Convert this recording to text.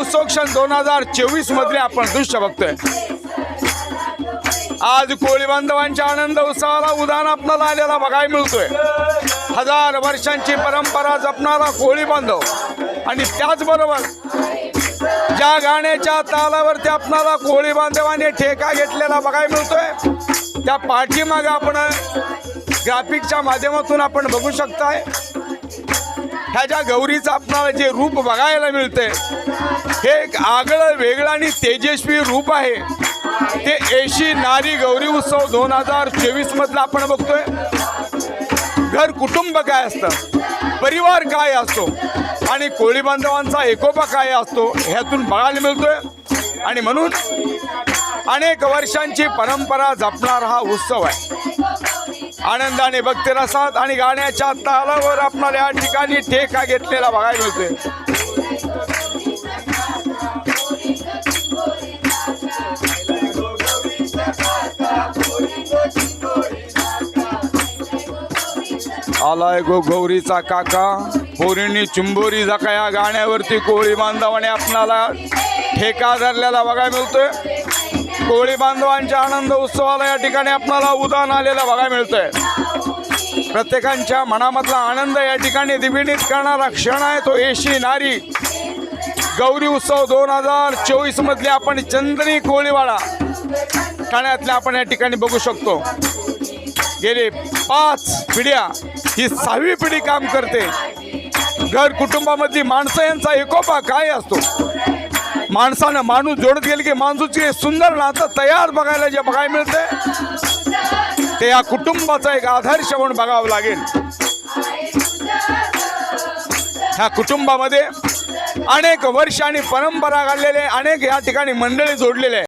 उत्सव क्षण दोन हजार चोवीस मधले आपण दृश्य बघतोय. आज कोळी बांधवांच्या आनंद उत्सवाला उदाहरण आपल्याला आलेला बघायला मिळतोय. हजार वर्षांची परंपरा जपणारा कोळी बांधव. आणि त्याचबरोबर ज्या गाण्याच्या तालावरती आपणाला कोळी बांधवाने ठेका घेतलेला बघायला मिळतोय त्या पाठीमागे आपण ग्राफिकच्या माध्यमातून आपण बघू शकताय. ह्या ज्या गौरीचं आपणाला जे रूप बघायला मिळतंय हे एक आगळं वेगळं आणि तेजस्वी रूप आहे. ते एशी नारी गौरी उत्सव दोन हजार चोवीस मधला आपण बघतोय. घर कुटुंब काय असतं? परिवार काय असतो? आणि कोळी बांधवांचा एकोपा काय असतो? ह्यातून बघायला मिळतोय. आणि म्हणून अनेक वर्षांची परंपरा जपणारा हा उत्सव आहे. आनंदाने भक्तिरसात आणि गाण्याच्या तालावर आपणाला या ठिकाणी ठेका घेतलेला बघायला मिळतोय. आलाय गो गौरीचा काका पोरींनी चुंबोरी जाका या गाण्यावरती कोळी बांधवाने आपणाला ठेका धरलेला बघायला मिळतोय. कोळी बांधवांच्या आनंद उत्सवाला या ठिकाणी आपणाला उदाहरण आलेलं बघायला मिळतंय. प्रत्येकांच्या मनामधला आनंद या ठिकाणी दिविणीत करणारा क्षण आहे तो एशी नारी. गौरी उत्सव दोन हजार चोवीस मधले आपण चंदनी कोळीवाडा. ठाण्यातल्या आपण या ठिकाणी बघू शकतो. गेले पाच पिढ्या ही सहावी पिढी काम करते. घर कुटुंबामधली माणसं यांचा एकोपा काय असतो? माणसानं माणूस जोडत गेले की माणूसचे सुंदर नातं तयार बघायला जे बघायला मिळते ते या कुटुंबाचा एक आदर्श म्हणून बघावं लागेल. ह्या कुटुंबामध्ये अनेक वर्ष आणि परंपरा घडलेले अनेक या ठिकाणी मंडळी जोडलेले आहे